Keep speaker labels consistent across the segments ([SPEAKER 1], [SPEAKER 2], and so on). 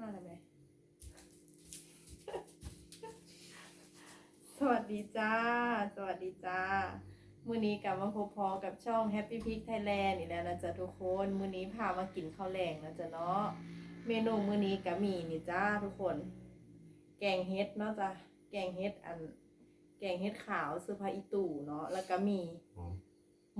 [SPEAKER 1] มาแล้วไหม สวัสดีจ้า สวัสดีจ้า มื้อนี้กลับมาพบพอกับช่อง Happy Pig Thailand อีกแล้วนะจ๊ะทุกคน มื้อนี้พามากินข้าวแรงนะจ๊ะเนาะ เมนูมื้อนี้ก็มีนี่จ้าทุกคน แกงเฮ็ดเนาะจ้ะ แกงเฮ็ดอัน แกงเฮ็ดขาวซื้อผ้าอีตู่เนาะ แล้วก็มี
[SPEAKER 2] อ๋อ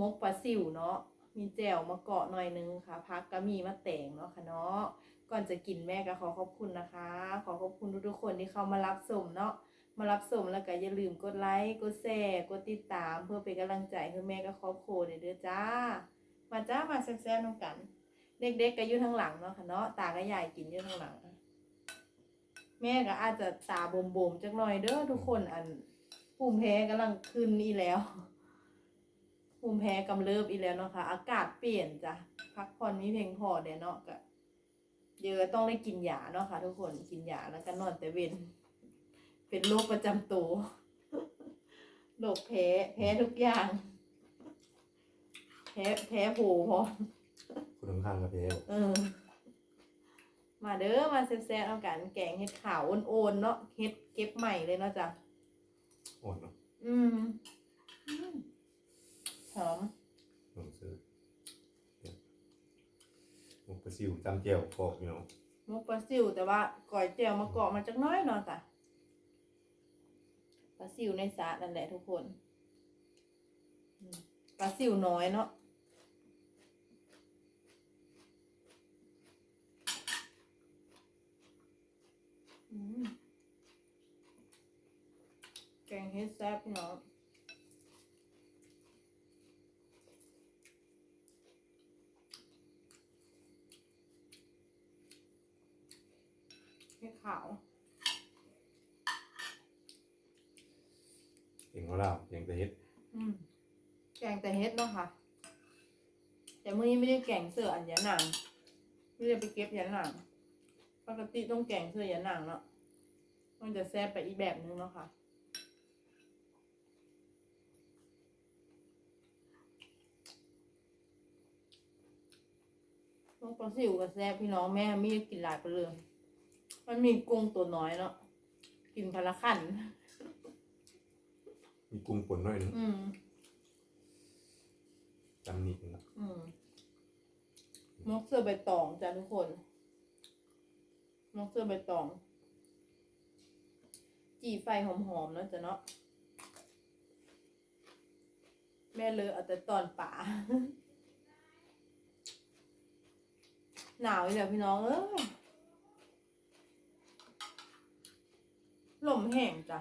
[SPEAKER 1] มกปลาซิวเนาะมีแจ่วมะเกาะหน่อยนึงค่ะพักก็มีมะแตงเนาะค่ะเนาะ ก่อนจะกินแม่ก็ขอขอบคุณนะคะ ขอขอบคุณทุกๆคนที่เข้ามารับชมเนาะมารับชมแล้วก็อย่าลืมกดไลค์กดแชร์กดติดตาม เพื่อเป็นกำลังใจให้แม่กับครอบครัวเด้อจ้า มาจ้ามาแซ่บๆน้องกัน เด็กๆก็อยู่ทางหลังเนาะค่ะเนาะตาก็ยายกินอยู่ทางหลัง แม่ก็อาจจะตาบ่มๆจักหน่อยเด้อทุกคนอันภูมิแพ้กำลังขึ้นอีแล้วภูมิแพ้กำเริบอีแล้วเนาะค่ะ อากาศเปลี่ยนจ้ะพักผ่อนมีเพียงพอเดี๋ยวเนาะก็ เยอะต้องได้กินยาเนาะค่ะ ทุกคนกินยาแล้วก็นอนแต่เว้นเป็นโรคประจำตัวโรคแพ้แพ้ทุกอย่าง แพ้แพ้โผพอ
[SPEAKER 2] คุณข้างๆกับเพล
[SPEAKER 1] เออ มาเด้อมาแซ่บๆเอากันแกงเห็ดขาวโอนๆเนาะเห็ดเก็บใหม่เลยเนาะจ้ะ
[SPEAKER 2] อ่อนเนาะ
[SPEAKER 1] อืมอืมหอม
[SPEAKER 2] ลองซื้อเนี่ย หมกปลาซิวจำเจียวกรอบอยู่เนาะ
[SPEAKER 1] มกปลาซิวแต่ว่าก่อยเจียวมาเกาะมาจากน้อยเนาะจ้ะปลาซิวในสระนั่นแหละทุกคนอืมปลาซิวน้อยเนาะอืมแกงเฮ็ดแซ่บพี่น้อง เฮ็ดขาว
[SPEAKER 2] เก่งของเราเก่งแต่เฮ็ด
[SPEAKER 1] อืมแกงแต่เฮ็ดเนาะค่ะ แต่มื้อนี้ไม่ได้แกงเสืออันยะหนังไม่ได้ไปเก็บยะหนังปกติต้องแกงเสือยะหนังเนาะมันจะแซ่บไปอีกแบบนึงเนาะค่ะต้มปลาซิวกับแซ่บพี่น้องแม่ไม่ได้กินหลายไปเลย มันมีกุ้งตัวน้อยเนาะกินพนละขัน
[SPEAKER 2] มีกุ้งป่นหน่อยหนึง
[SPEAKER 1] อืม
[SPEAKER 2] จำนิดนึงละ
[SPEAKER 1] อืมมกเสื้อใบตองจ้ะทุกคนมกเสื้อใบตอง จีไฟหอมๆเนาะจ้ะเนาะแม่เลยเอาแต่ตอนป่า หนาวอีกแล้วพี่น้องเอ้ยลม แห้งจ้ะ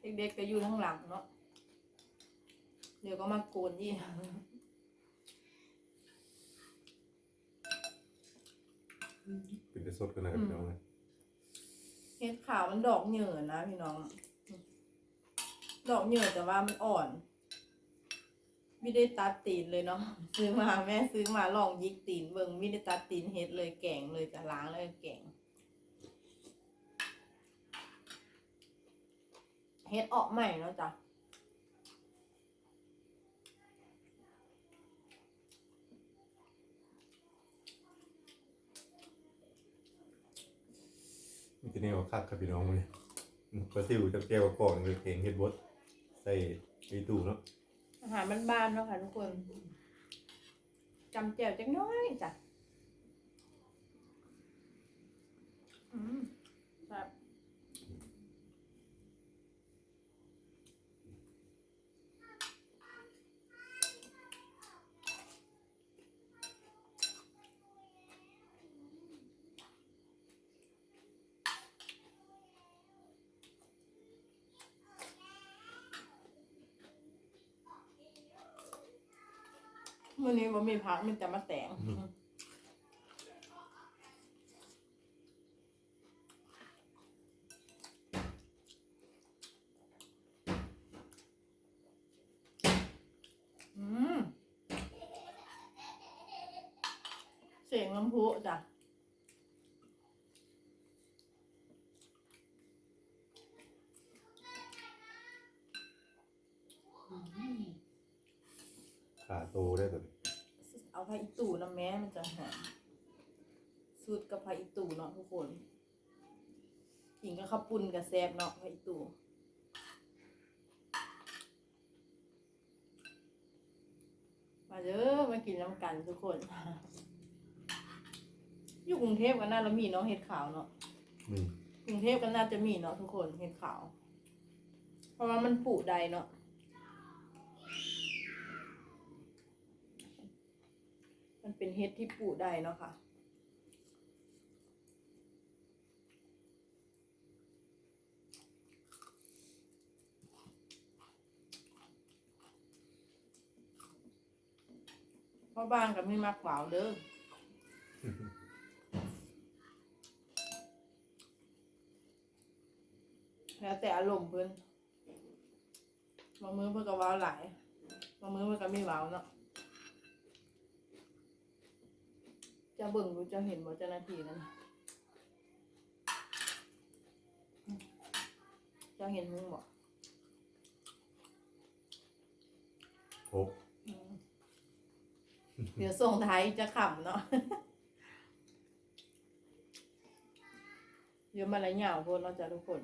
[SPEAKER 1] เด็กๆก็อยู่ข้างหลังเนาะ เดี๋ยวก็มาโกนยี่
[SPEAKER 2] เป็นแต่สดกันนะครับพี่น้องนะ
[SPEAKER 1] เห็ดขาวมันดอกเหยื่อนะพี่น้อง ดอกเหยื่อแต่ว่ามันอ่อน ไม่ได้ตัดตีนเลยเนาะซื้อมาแม่ซื้อมาลองยิกตีนเบิ่งไม่ได้ตัดตีนเห็ดเลยแกงเลยจะล้างเลยแกงเห็ดออกใหม่เนาะจ้ะ
[SPEAKER 2] มีแต่แนวคักครับพี่น้องเลยกปลาซิวจำเจียวกรอบเลยเก่งเฮ็ดบดใส่ไอตู้เนาะ
[SPEAKER 1] อาหารบ้านๆเนาะค่ะทุกคนจำแจ่วจังน้อยจ้ะอืมแบบ มื่อนี้ว่ามีพักมันจะมาแต่งอืมเสียงลำพุจ้ะ
[SPEAKER 2] ขาโตได้แบบ
[SPEAKER 1] เอาผ้าอีตู่น้ำแม่มันจะหอมสูตรกับผ้าอีตู่เนาะทุกคนกินกับข้าวปุ้นกับแซ่บเนาะผ้าอีตู่มาเด้อมากินน้ำกันทุกคน อยู่กรุงเทพกันน่าแล้วมีเนาะเห็ดขาวเนาะ
[SPEAKER 2] อืม
[SPEAKER 1] กรุงเทพก็น่าจะมีเนาะทุกคนเห็ดขาว เพราะว่ามันปลูกใดเนาะ มันเป็นเห็ดที่ปลูกได้เนาะค่ะเพราะบ้านก็ไม่มักหวาวเด้อแล้วแต่อารมณ์เพิ่นบางมือเพิ่นก็ว้าหลายบางมือเพิ่นก็ไม่ว้าวเนาะ จะเบิ่งดูจะเห็นบ่เจ้าหน้าที่นั่นจะเห็นมึงบ่
[SPEAKER 2] โอ้
[SPEAKER 1] อืมเดี๋ยวส่งท้ายจะขำเนาะเดี๋ยวมาละเหยาวโพดเราะจะทุกคน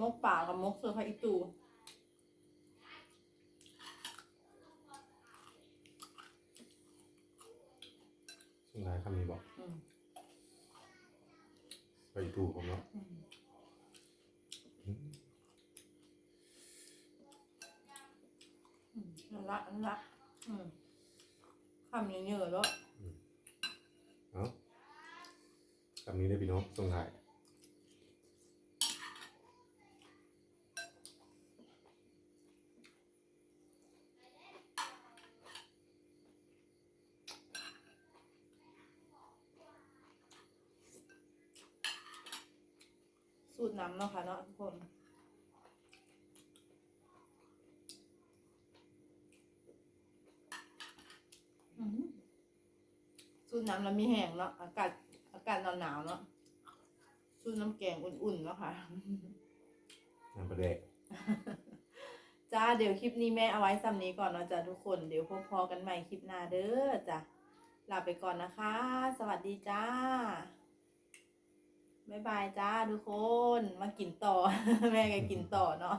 [SPEAKER 1] มกป่ากับมกเสือพระอิตู
[SPEAKER 2] ช่วงท้ายคำนี้บอก
[SPEAKER 1] อืม
[SPEAKER 2] ไปดูผมเนาะ
[SPEAKER 1] อืม
[SPEAKER 2] อืม
[SPEAKER 1] อืมนั่นละนั่นละอืมคำเยอะๆแล้ว
[SPEAKER 2] เอาคำนี้ได้พี่น้องช่วงท้าย
[SPEAKER 1] สูตรน้ำเนาะค่ะเนาะทุกคนอืมสูตรน้ำแล้วมีแห้งเนาะอากาศอากาศหนาวๆเนาะสูตรน้ำแกงอุ่นๆเนาะค่ะ
[SPEAKER 2] น้ำปลาแดก
[SPEAKER 1] จ้าเดี๋ยวคลิปนี้แม่เอาไว้ซ้ำนี้ก่อนเนาะจ้ะทุกคนเดี๋ยวพอๆกันใหม่คลิปหน้าเด้อจ้ะลาไปก่อนนะคะ สวัสดีจ้า บายบายจ้าทุกคน มากินต่อ แม่ก็กินต่อเนาะ